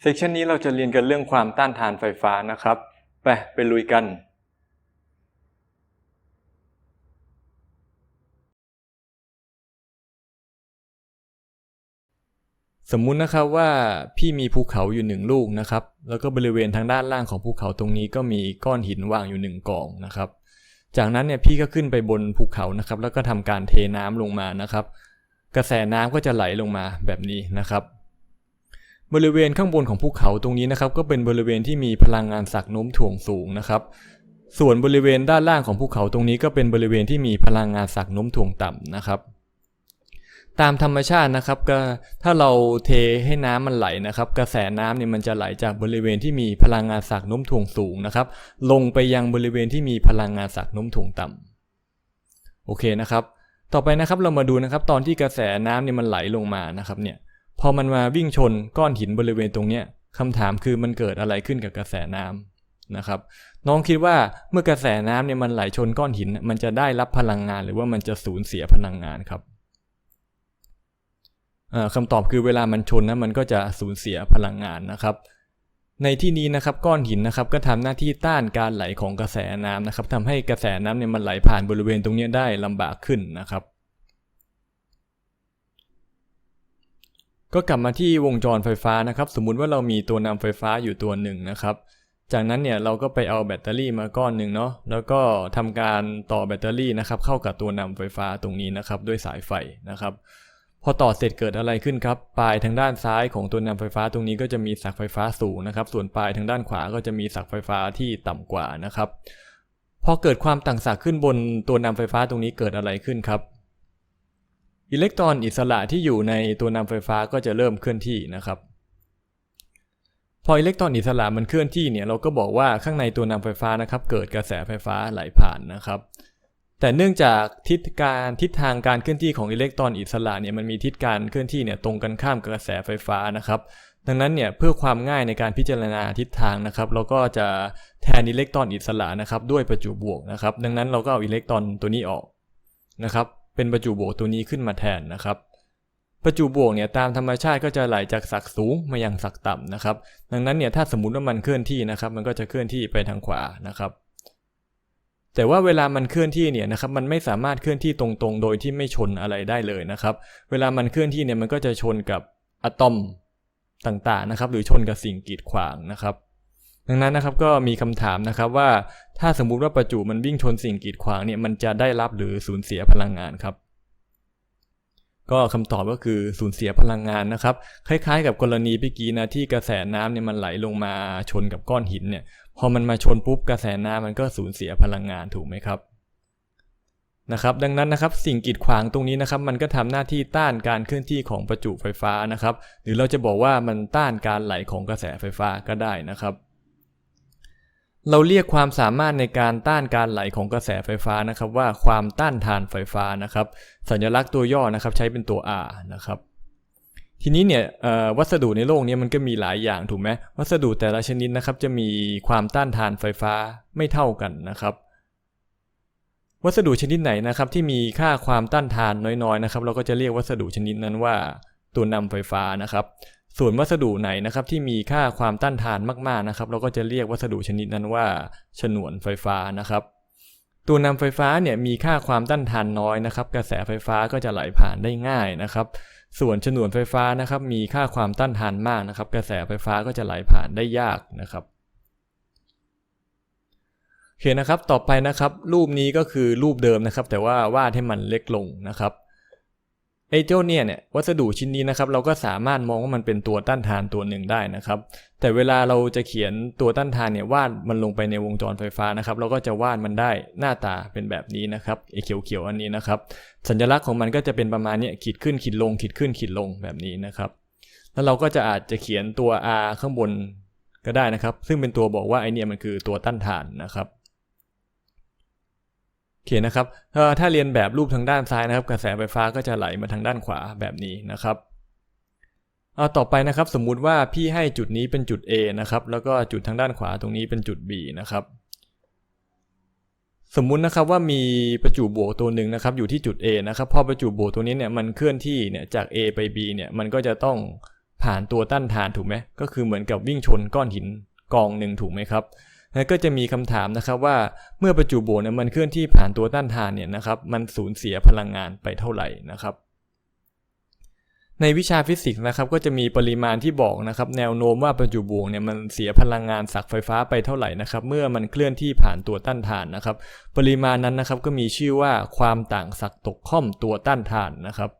เซสชันนี้เราจะเรียนกันเรื่องความต้านทานไฟฟ้านะครับ ไปไปลุยกัน สมมุตินะครับว่าพี่มีภูเขาอยู่หนึ่งลูกนะครับ แล้วก็บริเวณทางด้านล่างของภูเขาตรงนี้ก็มีก้อนหินวางอยู่หนึ่งกองนะครับ จากนั้นเนี่ยพี่ก็ขึ้นไปบนภูเขานะครับ แล้วก็ทำการเทน้ำลงมานะครับ กระแสน้ำก็จะไหลลงมาแบบนี้นะครับ บริเวณข้างบนของภูเขาตรงนี้นะครับก็เป็นบริเวณที่มีพลังงานสักโน้มถ่วงสูงนะครับ ส่วนบริเวณด้านล่างของภูเขาตรงนี้ก็เป็นบริเวณที่มีพลังงานสักโน้มถ่วงต่ำนะครับ ตามธรรมชาตินะครับก็ถ้าเราเทให้น้ำมันไหลนะครับ กระแสน้ำเนี่ยมันจะไหลจากบริเวณที่มีพลังงานสักโน้มถ่วงสูงนะครับ ลงไปยังบริเวณที่มีพลังงานสักโน้มถ่วงต่ำโอเคนะครับ ต่อไปนะครับเรามาดูนะครับ ตอนที่กระแสน้ำเนี่ยมันไหลลงมานะครับเนี่ย พอมันมาวิ่งชนก้อนหินบริเวณตรงเนี้ยคำถามคือมันเกิดอะไรขึ้นกับกระแสน้ำนะครับ น้องคิดว่าเมื่อกระแสน้ำเนี่ยมันไหลชนก้อนหิน มันจะได้รับพลังงานหรือว่ามันจะสูญเสียพลังงานครับคำตอบคือเวลามันชนนะมันก็จะสูญเสียพลังงานนะครับ ในที่นี้นะครับก้อนหินนะครับก็ทำหน้าที่ต้านการไหลของกระแสน้ำนะครับทำให้กระแสน้ำเนี่ยมันไหลผ่านบริเวณตรงนี้ได้ลำบากขึ้นนะครับ ก็กลับมาที่วงจรไฟฟ้านะครับ สมมุติว่าเรามีตัวนำไฟฟ้าอยู่ตัวหนึ่งนะครับ จากนั้นเนี่ยเราก็ไปเอาแบตเตอรี่มาก้อนหนึ่งเนาะแล้วก็ทำการต่อแบตเตอรี่นะครับ เข้ากับตัวนำไฟฟ้าตรงนี้นะครับ ด้วยสายไฟนะครับ พอต่อเสร็จเกิดอะไรขึ้นครับ ปลายทางด้านซ้ายของตัวนำไฟฟ้าตรงนี้ก็จะมีสักไฟฟ้าสูงนะครับ ส่วนปลายทางด้านขวาก็จะมีสักไฟฟ้าที่ต่ำกว่านะครับพอเกิดความต่างศักย์ขึ้นบนตัวนำไฟฟ้าตรงนี้เกิดอะไรขึ้นครับ อิเล็กตรอนอิสระที่อยู่ในตัวนำไฟฟ้าก็จะเริ่มเคลื่อนที่นะครับพออิเล็กตรอนอิสระมันเคลื่อนที่เนี่ยเราก็บอกว่าข้างในตัวนำไฟฟ้านะครับเกิดกระแสไฟฟ้าไหลผ่านนะครับ แต่เนื่องจากทิศการทิศทางการเคลื่อนที่ของอิเล็กตรอนอิสระเนี่ยมันมีทิศการเคลื่อนที่เนี่ยตรงกันข้ามกับกระแสไฟฟ้านะครับ ดังนั้นเนี่ยเพื่อความง่ายในการพิจารณาทิศทางนะครับ เราก็จะแทนอิเล็กตรอนอิสระนะครับด้วยประจุบวกนะครับ ดังนั้นเราก็เอาอิเล็กตรอนตัวนี้ออกนะครับ เป็นประจุบวกตัวนี้ขึ้นมาแทนนะครับ ประจุบวกเนี่ยตามธรรมชาติก็จะไหลจากศักสูงมายังศักต่ำนะครับ ดังนั้นเนี่ยถ้าสมมติว่ามันเคลื่อนที่นะครับ มันก็จะเคลื่อนที่ไปทางขวานะครับ แต่ว่าเวลามันเคลื่อนที่เนี่ยนะครับ มันไม่สามารถเคลื่อนที่ตรงๆ โดยที่ไม่ชนอะไรได้เลยนะครับ เวลามันเคลื่อนที่เนี่ยมันก็จะชนกับอะตอมต่างๆนะครับ หรือชนกับสิ่งกีดขวางนะครับ ดังนั้นนะครับก็มีคำถามนะครับว่าถ้าสมมุติว่าประจุมันวิ่งชนสิ่งกีดขวางเนี่ยมันจะได้รับหรือสูญเสียพลังงานครับ ก็คำตอบก็คือสูญเสียพลังงานนะครับ คล้ายๆ กับกรณีเมื่อกี้นะที่กระแสน้ำเนี่ยมันไหลลงมาชนกับก้อนหินเนี่ย พอมันมาชนปุ๊บกระแสน้ำมันก็สูญเสียพลังงานถูกไหมครับนะครับดังนั้นนะครับสิ่งกีดขวางตรงนี้นะครับมันก็ทำหน้าที่ต้านการเคลื่อนที่ของประจุไฟฟ้านะครับ หรือเราจะบอกว่ามันต้านการไหลของกระแสไฟฟ้าก็ได้นะครับ เราเรียกความสามารถในการต้านการไหลของกระแสไฟฟ้านะครับ ว่าความต้านทานไฟฟ้านะครับ สัญลักษณ์ตัวย่อนะครับใช้เป็นตัว R นะครับทีนี้เนี่ยวัสดุในโลกนี้มันก็มีหลายอย่างถูกไหมวัสดุแต่ละชนิดนะครับ จะมีความต้านทานไฟฟ้าไม่เท่ากันนะครับ วัสดุชนิดไหนนะครับที่มีค่าความต้านทานน้อยๆนะครับ เราก็จะเรียกวัสดุชนิดนั้นว่า ตัวนำไฟฟ้านะครับ ส่วนวัสดุไหนนะครับที่มีค่าความต้านทานมากๆนะครับ เราก็จะเรียกวัสดุชนิดนั้นว่า ฉนวนไฟฟ้านะครับ ตัวนำไฟฟ้าเนี่ยมีค่าความต้านทานน้อยนะครับ กระแสไฟฟ้าก็จะไหลผ่านได้ง่ายนะครับ ส่วนฉนวนไฟฟ้านะครับ มีค่าความต้านทานมากนะครับ กระแสไฟฟ้าก็จะไหลผ่านได้ยากนะครับโอเคนะครับ ต่อไปนะครับ รูปนี้ก็คือรูปเดิมนะครับ แต่ว่าวาดให้มันเล็กลงนะครับ ไอ้เจ้าเนี่ยเนี่ยวัสดุชิ้นนี้นะครับเราก็สามารถมองว่ามันเป็นตัวต้านทานตัวหนึ่งได้นะครับ แต่เวลาเราจะเขียนตัวต้านทานเนี่ยวาดมันลงไปในวงจรไฟฟ้านะครับ เราก็จะวาดมันได้หน้าตาเป็นแบบนี้นะครับไอ้เขียวๆอันนี้นะครับ สัญลักษณ์ของมันก็จะเป็นประมาณนี้ขีดขึ้นขีดลงขีดขึ้นขีดลงแบบนี้นะครับ แล้วเราก็จะอาจจะเขียนตัว R ข้างบนก็ได้นะครับ ซึ่งเป็นตัวบอกว่าไอเนี่ยมันคือตัวต้านทานนะครับ เขียนะครับถ้าเรียนแบบรูปทางด้านซ้ายนะครับ กระแสไฟฟ้าก็จะไหลมาทางด้านขวาแบบนี้นะครับเอาต่อไปนะครับสมมุติว่าพี่ให้จุดนี้เป็นจุด A นะครับ แล้วก็จุดทางด้านขวาตรงนี้เป็นจุด B นะครับ สมมุตินะครับว่ามีประจุบวกตัวหนึ่งนะครับ อยู่ที่จุด A นะครับพอประจุบวกตัวนี้เนี่ยมันเคลื่อนที่เนี่ยจาก A ไป B เนี่ยมันก็จะต้องผ่านตัวต้านทานถูกไหมก็คือเหมือนกับวิ่งชนก้อนหินกองหนึ่งถูกไหมครับ แล้วก็จะมีคำถามนะครับว่าเมื่อประจุบวกเนี่ยมันเคลื่อนที่ผ่านตัวต้านทานเนี่ยนะครับมันสูญเสียพลังงานไปเท่าไหร่นะครับ ในวิชาฟิสิกส์นะครับก็จะมีปริมาณที่บอกนะครับแนวโน้มว่าประจุบวกเนี่ยมันเสียพลังงานสักไฟฟ้าไปเท่าไหร่นะครับเมื่อมันเคลื่อนที่ผ่านตัวต้านทานนะครับ ปริมาณนั้นนะครับก็มีชื่อว่าความต่างศักย์ตกค่อมตัวต้านทานนะครับ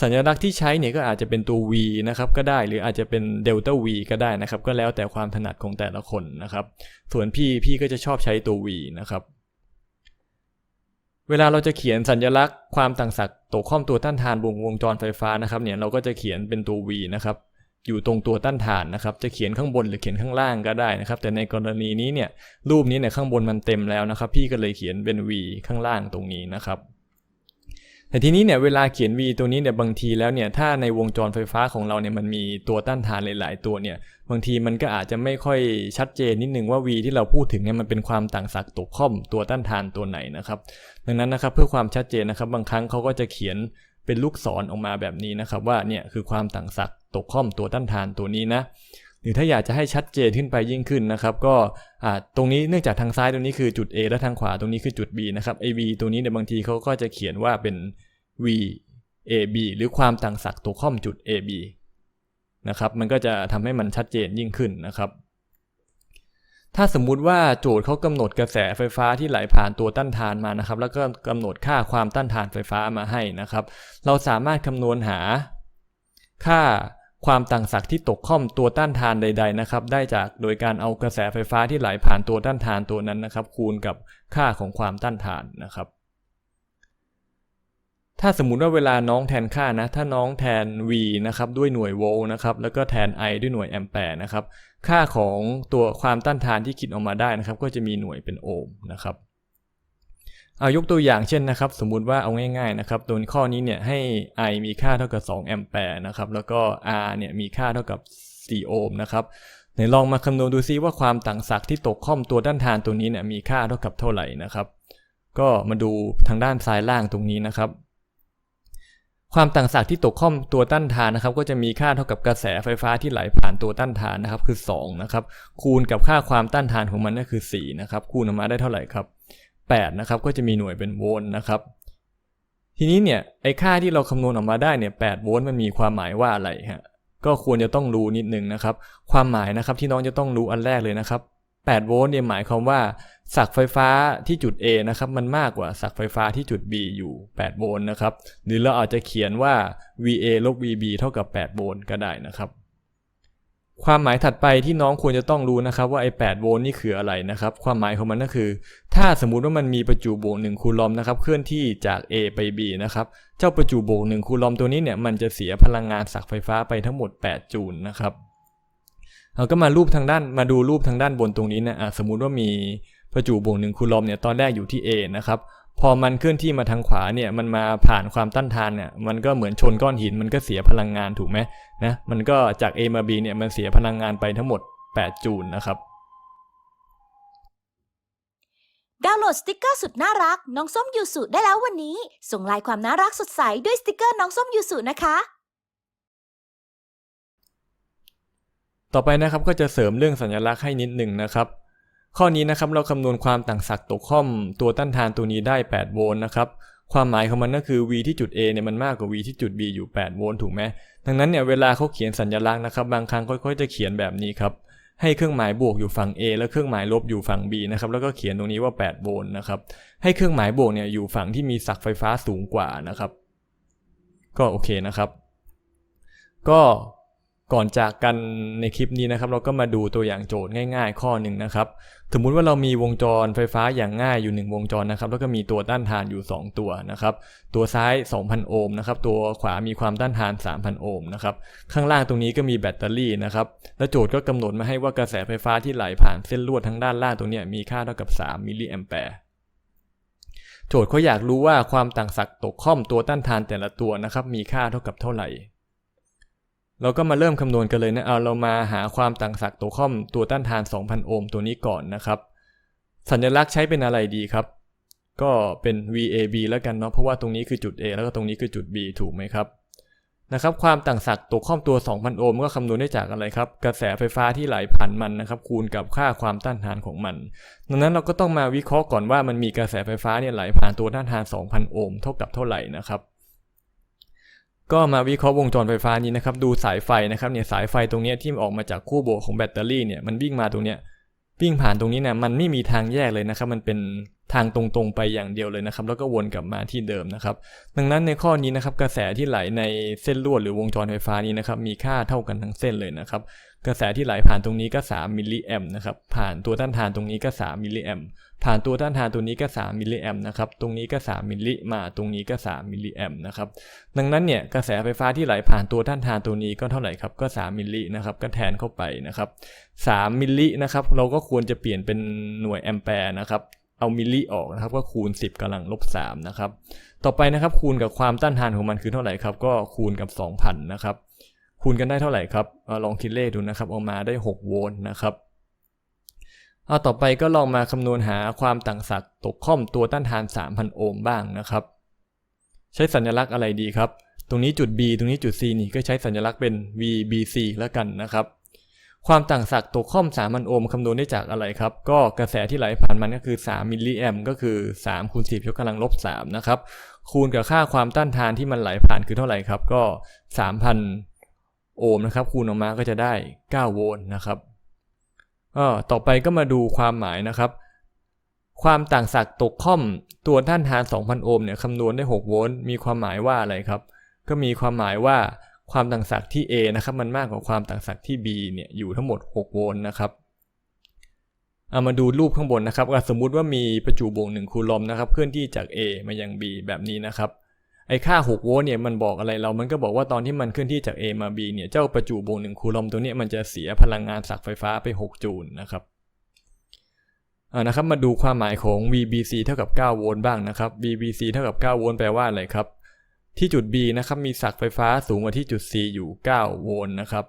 สัญลักษณ์ที่ใช้เนี่ยก็อาจจะเป็นตัว v นะครับก็ได้หรืออาจจะเป็นเดลต้า v ก็ได้นะครับ ก็แล้วแต่ความถนัดของแต่ละคนนะครับ ส่วนพี่พี่ก็จะชอบใช้ตัว v นะครับ เวลาเราจะเขียนสัญลักษณ์ความต่างศักย์ตกข้อมตัวต้านทานวงวงจรไฟฟ้านะครับเนี่ยเราก็จะเขียนเป็นตัว v นะครับอยู่ตรงตัวต้านทานนะครับ จะเขียนข้างบนหรือเขียนข้างล่างก็ได้นะครับ แต่ในกรณีนี้เนี่ยรูปนี้เนี่ยข้างบนมันเต็มแล้วนะครับ พี่ก็เลยเขียนเป็น v ข้างล่างตรงนี้นะครับ แต่ทีนี้เนี่ยเวลาเขียน V ตัวนี้เนี่ยบางทีแล้วเนี่ยถ้าในวงจรไฟฟ้าของเราเนี่ยมันมีตัวต้านทานหลาย ๆ ตัวเนี่ยบางทีมันก็อาจจะไม่ค่อยชัดเจนนิดนึงว่า V ที่เราพูดถึงเนี่ยมันเป็นความต่างศักย์ตกข้อมตัวต้านทานตัวไหนนะครับดังนั้นนะครับเพื่อความชัดเจนนะครับบางครั้งเขาก็จะเขียนเป็นลูกศรออกมาแบบนี้นะครับว่าเนี่ยคือความต่างศักย์ตกข้อมตัวต้านทานตัวนี้นะ หรือถ้าอยากจะให้ชัดเจนขึ้นไปยิ่งขึ้นนะครับ ก็ตรงนี้เนื่องจากทางซ้ายตรงนี้คือจุด A และทางขวาตรงนี้คือจุด B นะครับไอ V ตัวนี้เนี่ยบางทีเขาก็จะเขียนว่าเป็น v ab หรือความต่างศักย์ตัวข้อมจุด ab นะครับมันก็จะทำให้มันชัดเจนยิ่งขึ้นนะครับ ถ้าสมมุติว่าโจทย์เขากำหนดกระแสไฟฟ้าที่ไหลผ่านตัวต้านทานมานะครับ แล้วก็กำหนดค่าความต้านทานไฟฟ้ามาให้นะครับ เราสามารถคำนวณหาค่า ความต่างศักย์ที่ตกข้อมตัวต้านทานใด ๆนะครับ ได้จากโดยการเอากระแสไฟฟ้าที่ไหลผ่านตัวต้านทานตัวนั้นนะครับ คูณกับค่าของความต้านทานนะครับ ถ้าสมมุติว่าเวลาน้องแทนค่านะ ถ้าน้องแทน V นะครับด้วยหน่วยโวลต์นะครับ แล้วก็แทน I ด้วยหน่วยแอมแปร์นะครับ ค่าของตัวความต้านทานที่คิดออกมาได้นะครับ ก็จะมีหน่วยเป็นโอห์มนะครับ เอายกตัวอย่างเช่นนะครับ สมมุติว่าเอาง่ายๆนะครับตัวข้อนี้เนี่ยให้ I มีค่าเท่ากับ 2 แอมแปร์นะครับแล้วก็ R เนี่ยมีค่าเท่ากับ 4 โอห์มนะครับไหนลองมาคำนวณดูซิว่าความต่างศักย์ที่ตกข้อมตัวต้านทานตัวนี้เนี่ยมีค่าเท่ากับเท่าไหร่นะครับ ก็มาดูทางด้านซ้ายล่างตรงนี้นะครับ ความต่างศักย์ที่ตกข้อมตัวต้านทานนะครับ ก็จะมีค่าเท่ากับกระแสไฟฟ้าที่ไหลผ่านตัวต้านทานนะครับ คือ2นะครับคูณกับค่าความต้านทานของมันก็คือ4นะครับคูณออกมาได้เท่าไหร่ครับ 8นะครับก็จะมีหน่วยเป็นโวลต์นะครับ ทีนี้เนี่ยไอ้ค่าที่เราคำนวณออกมาได้เนี่ย8โวลต์มันมีความหมายว่าอะไรฮะก็ควรจะต้องรู้นิดนึงนะครับ ความหมายนะครับที่น้องจะต้องรู้อันแรกเลยนะครับ8โวลต์เนี่ยหมายความว่าสักไฟฟ้าที่จุด A นะครับมันมากกว่าสักไฟฟ้าที่จุด B อยู่8โวลต์นะครับหรือเราอาจจะเขียนว่า VA ลบ VB เท่ากับ8โวลต์ก็ได้นะครับ ความหมายถัดไปที่น้องควรจะต้องรู้นะครับว่าไอ้8โวลต์นี่คืออะไรนะครับ ความหมายของมันก็คือ ถ้าสมมุติว่ามันมีประจุบวก1คูลอมนะครับเคลื่อนที่จาก A ไป B นะครับ เจ้าประจุบวก1คูลอมตัวนี้เนี่ยมันจะเสียพลังงานสักไฟฟ้าไปทั้งหมด 8 จูลนะครับเราก็มารูปทางด้านมาดูรูปทางด้านบนตรงนี้นะะสมมุติว่ามีประจุบวกหนึ่งคูลอมเนี่ยตอนแรกอยู่ที่ A นะครับ พอมันเคลื่อนที่มาทางขวาเนี่ยมันมาผ่านความต้านทานเนี่ยมันก็เหมือนชนก้อนหินมันก็เสียพลังงานถูกไหมนะมันก็จาก A มา B เนี่ยมันเสียพลังงานไปทั้งหมด 8 จูลนะครับ ดาวน์โหลดสติกเกอร์สุดน่ารัก น้องส้มยูสุได้แล้ววันนี้ ส่งลายความน่ารักสดใสด้วยสติกเกอร์น้องส้มยูสุนะคะ ต่อไปนะครับก็จะเสริมเรื่องสัญลักษณ์ให้นิดหนึ่งนะครับ ข้อนี้นะครับเราคำนวณความต่างศักย์ตกข้อมตัวต้านทานตัวนี้ได้ 8 โวลต์นะครับความหมายของมันก็คือ V ที่จุด A เนี่ยมันมากกว่า V ที่จุด B อยู่ 8 โวลต์ถูกไหมดังนั้นเนี่ยเวลาเขาเขียนสัญลักษณ์นะครับบางครั้งค่อยๆจะเขียนแบบนี้ครับให้เครื่องหมายบวกอยู่ฝั่ง A และเครื่องหมายลบอยู่ฝั่ง B นะครับแล้วก็เขียนตรงนี้ว่า 8 โวลต์นะครับให้เครื่องหมายบวกเนี่ยอยู่ฝั่งที่มีศักย์ไฟฟ้าสูงกว่านะครับ ก็โอเคนะครับ ก็ ก่อนจากกันในคลิปนี้นะครับเราก็มาดูตัวอย่างโจทย์ง่ายๆ ข้อหนึ่งนะครับสมมุติว่าเรามีวงจรไฟฟ้าอย่างง่ายอยู่ 1 วงจรนะครับแล้วก็มีตัวต้านทานอยู่ 2 ตัวนะครับตัวซ้าย 2,000 โอห์มนะครับตัวขวามีความต้านทาน 3,000 โอห์มนะครับข้างล่างตรงนี้ก็มีแบตเตอรี่นะครับแล้วโจทย์ก็กำหนดมาให้ว่ากระแสไฟฟ้าที่ไหลผ่านเส้นลวดทั้งด้านล่างตรงนี้มีค่าเท่ากับ 3 มิลลิแอมแปร์โจทย์เขาอยากรู้ว่าความต่างศักย์ตกข้อมตัวต้านทานแต่ละตัวนะครับมีค่าเท่ากับเท่าไหร่ เราก็มาเริ่มคำนวณกันเลยนะเอาเรามาหาความต่างศักย์ตัวข้อมตัวต้านทาน 2,000 โอห์มตัวนี้ก่อนนะครับ สัญลักษณ์ใช้เป็นอะไรดีครับ ก็เป็น VAB แล้วกันเนาะเพราะว่าตรงนี้คือจุด A แล้วก็ตรงนี้คือจุด B ถูกไหมครับนะครับความต่างศักย์ตกข้อมตัว 2,000 โอห์มก็คำนวณได้จากอะไรครับ กระแสไฟฟ้าที่ไหลผ่านมันนะครับ คูณกับค่าความต้านทานของมัน ดังนั้นเราก็ต้องมาวิเคราะห์ก่อนว่ามันมีกระแสไฟฟ้าเนี่ยไหลผ่านตัวต้านทาน 2,000 โอห์มเท่ากับเท่าไหร่นะครับ ก็มาวิเคราะห์วงจรไฟฟ้านี้นะครับดูสายไฟนะครับเนี่ยสายไฟตรงนี้ที่ออกมาจากคู่โบวกของแบตเตอรี่เนี่ยมันวิ่งมาตรงเนี้ยวิ่งผ่านตรงนี้เนี่ยมันไม่มีทางแยกเลยนะครับ มันเป็น ทางตรงๆไปอย่างเดียวเลยนะครับ แล้วก็วนกลับมาที่เดิมนะครับ ดังนั้นในข้อนี้นะครับกระแสที่ไหลในเส้นลวดหรือวงจรไฟฟ้านี้นะครับมีค่าเท่ากันทั้งเส้นเลยนะครับ กระแสที่ไหลผ่านตรงนี้ก็ 3 มิลลิแอมนะครับผ่านตัวต้านทานตรงนี้ก็ 3 มิลลิแอมผ่านตัวต้านทานตัวนี้ก็ 3 มิลลิแอมนะครับตรงนี้ก็ 3 มิลลิมาตรงนี้ก็ 3 มิลลิแอมนะครับดังนั้นเนี่ยกระแสไฟฟ้าที่ไหลผ่านตัวต้านทานตัวนี้ก็เท่าไหร่ครับก็ 3 มิลลินะครับก็แทนเข้าไปนะครับ3มิลลินะครับเราก็ควรจะเปลี่ยนเป็นหน่วยแอมแปร์นะครับ เอามิลลิออกนะครับก็คูณ 10กำลังลบ3นะครับต่อไปนะครับคูณกับความต้านทานของมันคือเท่าไหร่ครับก็คูณกับ 2,000นะครับคูณกันได้เท่าไหร่ครับอลองคิดเลขดูนะครับออกมาได้ 6 โวลต์นะครับเอาต่อไปก็ลองมาคำนวณหาความต่างศักย์ตกข้อมตัวต้านทาน 3,000 โอห์มบ้างนะครับ ใช้สัญลักษณ์อะไรดีครับ ตรงนี้จุด B ตรงนี้จุด C นี่ก็ใช้สัญลักษณ์เป็น VBC แล้วกันนะครับ ความต่างศักย์ตกข้อม3,000โอห์มคำนวณได้จากอะไรครับ ก็กระแสที่ไหลผ่านมันก็คือ 3 มิลลิแอมก็คือ3คูณ10ยกกำลังลบ3นะครับคูณกับค่าความต้านทานที่มันไหลผ่านคือเท่าไหร่ครับ ก็ 3,000 โอห์มนะครับ คูณออกมาก็จะได้ 9 โวลต์นะครับก็ต่อไปก็มาดูความหมายนะครับ ความต่างศักย์ตกข้อมตัวต้านทาน 2,000 โอห์มเนี่ยคำนวณได้ 6 โวลต์มีความหมายว่าอะไรครับ ก็มีความหมายว่า ความต่างศักย์ที่ A นะครับมันมากกว่าความต่างศักย์ที่ B เนี่ยอยู่ทั้งหมด 6 โวลต์นะครับเอามาดูรูปข้างบนนะครับสมมุติว่ามีประจุบวก1คูลอมนะครับเคลื่อนที่จาก A มายัง B แบบนี้นะครับไอ้ค่า 6 โวลต์เนี่ยมันบอกอะไรเรา มันก็บอกว่าตอนที่มันเคลื่อนที่จาก A มา B เนี่ยเจ้าประจุบวก1คูลอมตัวนี้มันจะเสียพลังงานศักย์ไฟฟ้าไป 6 จูลนะครับอ่านะครับมาดูความหมายของ VBC เท่ากับ 9 โวลต์บ้างนะครับ VBC เท่ากับ 9 โวลต์แปลว่าอะไรครับ ที่จุด B นะครับมีศักย์ไฟฟ้าสูงกว่าที่จุด C อยู่ 9 โวลต์นะครับ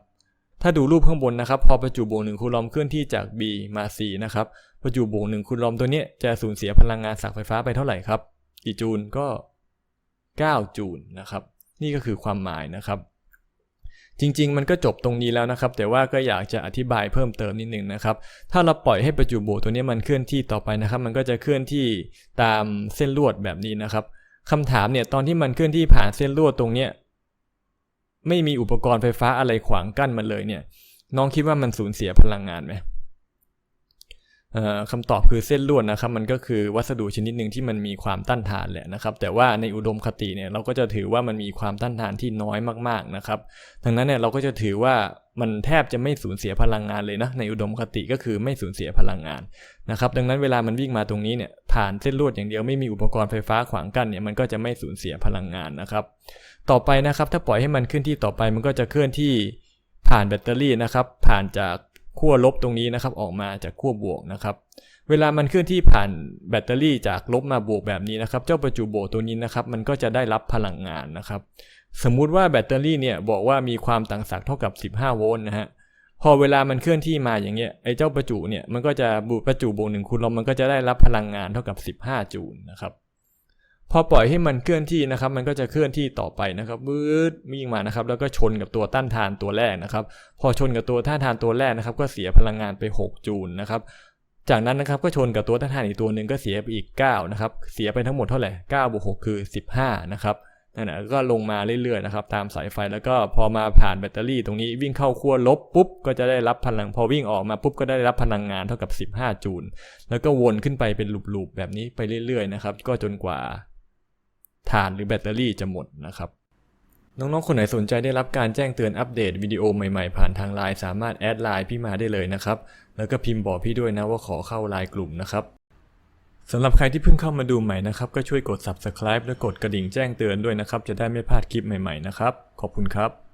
ถ้าดูรูปข้างบนนะครับ พอประจุบวก1คูลอมเคลื่อนที่จาก B มา C นะครับ ประจุบวก1คูลอมตัวนี้จะสูญเสียพลังงานศักย์ไฟฟ้าไปเท่าไหร่ครับ กี่จูลก็ 9 จูลนะครับ นี่ก็คือความหมายนะครับ จริงๆ มันก็จบตรงนี้แล้วนะครับ แต่ว่าก็อยากจะอธิบายเพิ่มเติมนิดนึงนะครับ ถ้าเราปล่อยให้ประจุบวกตัวนี้มันเคลื่อนที่ต่อไปนะครับ มันก็จะเคลื่อนที่ตามเส้นลวดแบบนี้นะครับ คำถามเนี่ยตอนที่มันเคลื่อนที่ผ่านเส้นลวดตรงเนี้ยไม่มีอุปกรณ์ไฟฟ้าอะไรขวางกั้นมันเลยเนี่ย น้องคิดว่ามันสูญเสียพลังงานไหม คำตอบคือเส้นลวดนะครับมันก็คือวัสดุชนิดหนึ่งที่มันมีความต้านทานแหละนะครับ แต่ว่าในอุดมคติเนี่ยเราก็จะถือว่ามันมีความต้านทานที่น้อยมากๆนะครับดังนั้นเนี่ยเราก็จะถือว่ามันแทบจะไม่สูญเสียพลังงานเลยนะในอุดมคติก็คือไม่สูญเสียพลังงานนะครับดังนั้นเวลามันวิ่งมาตรงนี้เนี่ยผ่านเส้นลวดอย่างเดียวไม่มีอุปกรณ์ไฟฟ้าขวางกั้นเนี่ยมันก็จะไม่สูญเสียพลังงานนะครับ ต่อไปนะครับถ้าปล่อยให้มันเคลื่อนที่ต่อไปมันก็จะเคลื่อนที่ผ่านแบตเตอรี่นะครับผ่านจาก ขั้วลบตรงนี้นะครับออกมาจากขั้วบวกนะครับ เวลามันเคลื่อนที่ผ่านแบตเตอรี่จากลบมาบวกแบบนี้นะครับ เจ้าประจุบวกตัวนี้นะครับ มันก็จะได้รับพลังงานนะครับ สมมุติว่าแบตเตอรี่เนี่ยบอกว่ามีความต่างศักย์เท่ากับ 15 โวลต์นะฮะพอเวลามันเคลื่อนที่มาอย่างเงี้ยไอ้เจ้าประจุเนี่ยมันก็จะบุประจุบวกหนึ่งคูณลอมมันก็จะได้รับพลังงานเท่ากับ 15 จูลนะครับ พอปล่อยให้มันเคลื่อนที่นะครับ มันก็จะเคลื่อนที่ต่อไปนะครับวืดวิ่งมานะครับ แล้วก็ชนกับตัวต้านทานตัวแรกนะครับ พอชนกับตัวต้านทานตัวแรกนะครับ ก็เสียพลังงานไป 6 จูลนะครับจากนั้นนะครับก็ชนกับตัวต้านทานอีกตัวหนึ่งก็เสียไปอีก 9 นะครับ เสียไปทั้งหมดเท่าไหร่9บวก6คือ 15 นะครับนั่นแหละก็ลงมาเรื่อยๆนะครับตามสายไฟแล้วก็พอมาผ่านแบตเตอรี่ตรงนี้วิ่งเข้าขั้วลบปุ๊บก็จะได้รับพลังพอวิ่งออกมาปุ๊บก็ได้รับพลังงานเท่ากับ 15 จูลแล้วก็วนขึ้นไปเป็นลูปๆแบบนี้ไปเรื่อยๆนะครับก็จนกว่า ถ่านหรือแบตเตอรี่จะหมดนะครับน้องๆ คนไหนสนใจได้รับการแจ้งเตือนอัปเดตวิดีโอใหม่ๆ ผ่านทางไลน์สามารถแอดไลน์พี่มาได้เลยนะครับ แล้วก็พิมพ์บอกพี่ด้วยนะว่าขอเข้าไลน์กลุ่มนะครับสำหรับใครที่เพิ่งเข้ามาดูใหม่นะครับ ก็ช่วยกด subscribe และกดกระดิ่งแจ้งเตือนด้วยนะครับ จะได้ไม่พลาดคลิปใหม่ๆนะครับ ขอบคุณครับ